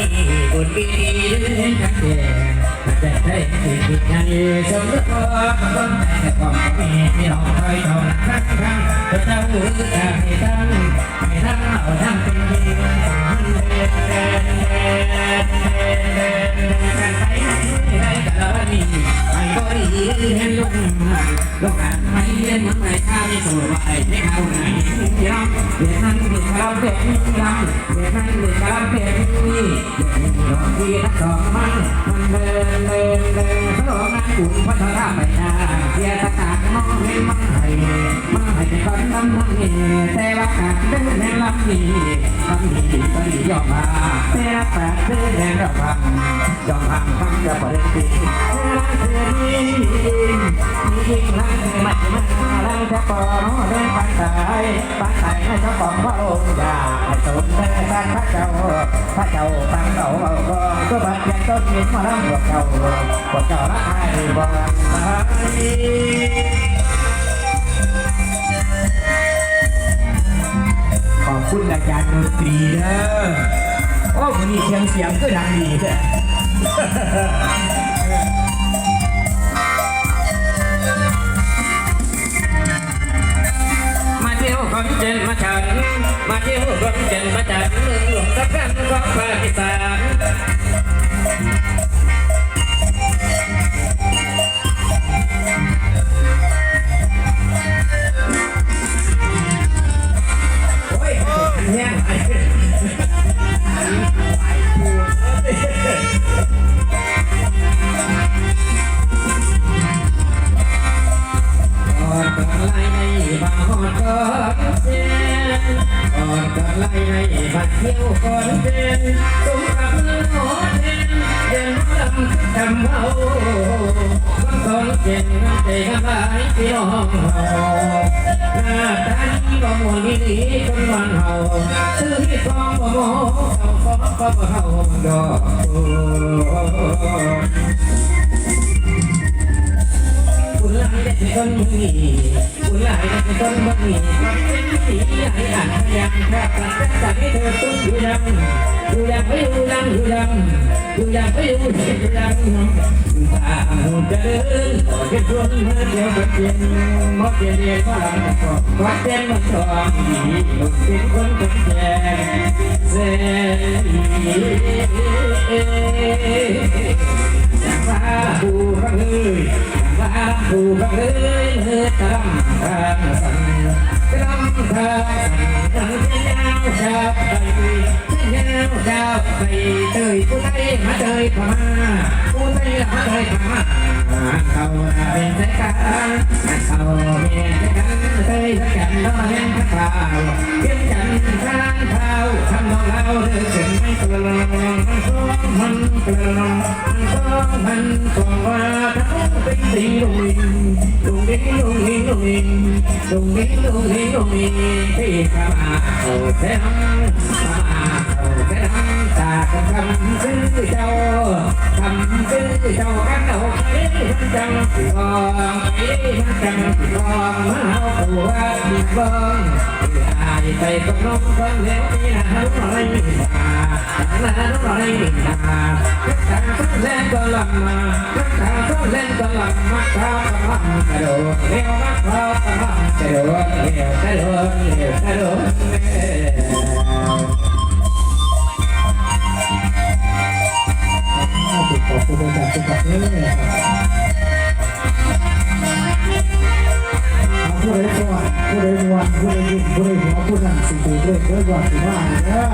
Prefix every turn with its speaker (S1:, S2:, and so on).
S1: ดีบุญปีดีเดินกันแดงมาแต่ได้ที่ผิดงานสมรสคนแต่ก่อนมีที่เราคอยเท่านั้นครั้งครั้งเพื่อเจ้าหือจะให้ทั้งให้ทั้งเอาทั้งเป็นดีเดินเดินเดินเดินเดินกันได้กันแล้วนี่ไปก็ดีเห็นลุงลุงกันไม่เล่นมันไม่ข้าไม่สวยไปไม่เข้าไหนยอมเดี๋ยวนั่งเดี๋ยวเราเป็นยอมเดี๋ยวนั่งเดี๋ยวเราเป็น ที่ทั้งสองมันมันเดินเดินเดินพระองค์นั้นอุ่นพระธราไปนาเสียตะการมองเห็นมันให้มันให้เป็นคนน้ำมันนี่แต่ว่าการเดินในลำนี้ลำนี้ก็ดียอมมา แต่แปดเดินแดงระวังยอมห่างฟังจะประเด็นดีเธอนี้มียิ่งลังไม่มาลังจะปอเดินปันตายปันตายให้เจ้าของพระองค์อย่าให้สนแต่บ้านพระเจ้าพระเจ้าฟังเราเอาก็ก็บัดยังต้นมิตรมาล้ำพวกเจ้าพวกเจ้าละอายบ่ตายขอบคุณอาจารย์ดนตรีเด้อ โอ้วันนี้เสียงเสียงก็ดังดีเด้มาเที่ยวขอนแก่นมาฉัน มาเที่ยวขอนแก่นมาฉันเมืองหลวงสะพานของภาคอีสานโอ้ยเนี่ ก่อนเป็นสมกับน้อหอเด่นเด่นลำจำเอาบางคนเก่งน้ำใจกันหลายพี่น้องเหน้าตาดีบ่มวนดีคนวันเฮาซื้อที่ฟองบ่โมเอาฟองบ่เฮาดอกคุณลายได้เป็นต้นมีคุณลายได้ เป็นต้นบะหมี่มันเป็นสีใหญ่อ่านยังครับหลังจากจากให้เธอตุ้งอยู่ยังอยู่ยังไม่อยู่ยังอยู่ยังอยู่ยังไม่อยู่อยู่ยังตาจะเดินต่อแค่ชวนเมื่อเดียวก็เปลี่ยนมอเปลี่ยนเรียนว่าเราก็วัดเต้นมันชอบดีหนุ่มเป็นคนคนแก่เสียจากว่าบูรักเลยจากว่าบูรักเลยำทาเจ้าชาวไปยังเจ้าไปเตยผู้ใดมาเตยพม่าผู้ใดมาเตยพม่าเขาเป็นใจกันเขาเป็นใจกันเตยสักแกันน้องเห็นข้าวเพียงกันทางเท้าทำนองเราเลือกถึงไม่กลัวมันกลัวมันกลัวมันก็ว่าทั้งเป็น สิ่งลุงลิงลุงลิงลุงลิงลุงลิงลุงลิงลุงลิงลุงลิงที่ข้ามาเอาแท้ข้ามาเอาแท้ตาคำคำซื้อเจ้าคำซื้อเจ้ากันเอาไปมันจังกองไปมันจังกองมาเอาตัวดีบ้องไปกับน้องคนเลี้ยงนี่นะน้องอะไรนี่นาน้องอะไรนี่นาเล่นก็ลำมารักษาต้องเล่นก็ลำมาเท้ากำลังกระโด ดเร็วมากเท้ากำลังกระโดดเร็วกระโดดเร็วกระโดดติดต่อผู้บริกรติดต่อเรื่อยผู้ใดก่อนผู้ใดวันผู้ใดยิ้มผู้ใดหัวผู้นั้นสิบเรื่อยเรื่อยก่อนสิว่าเนี่ย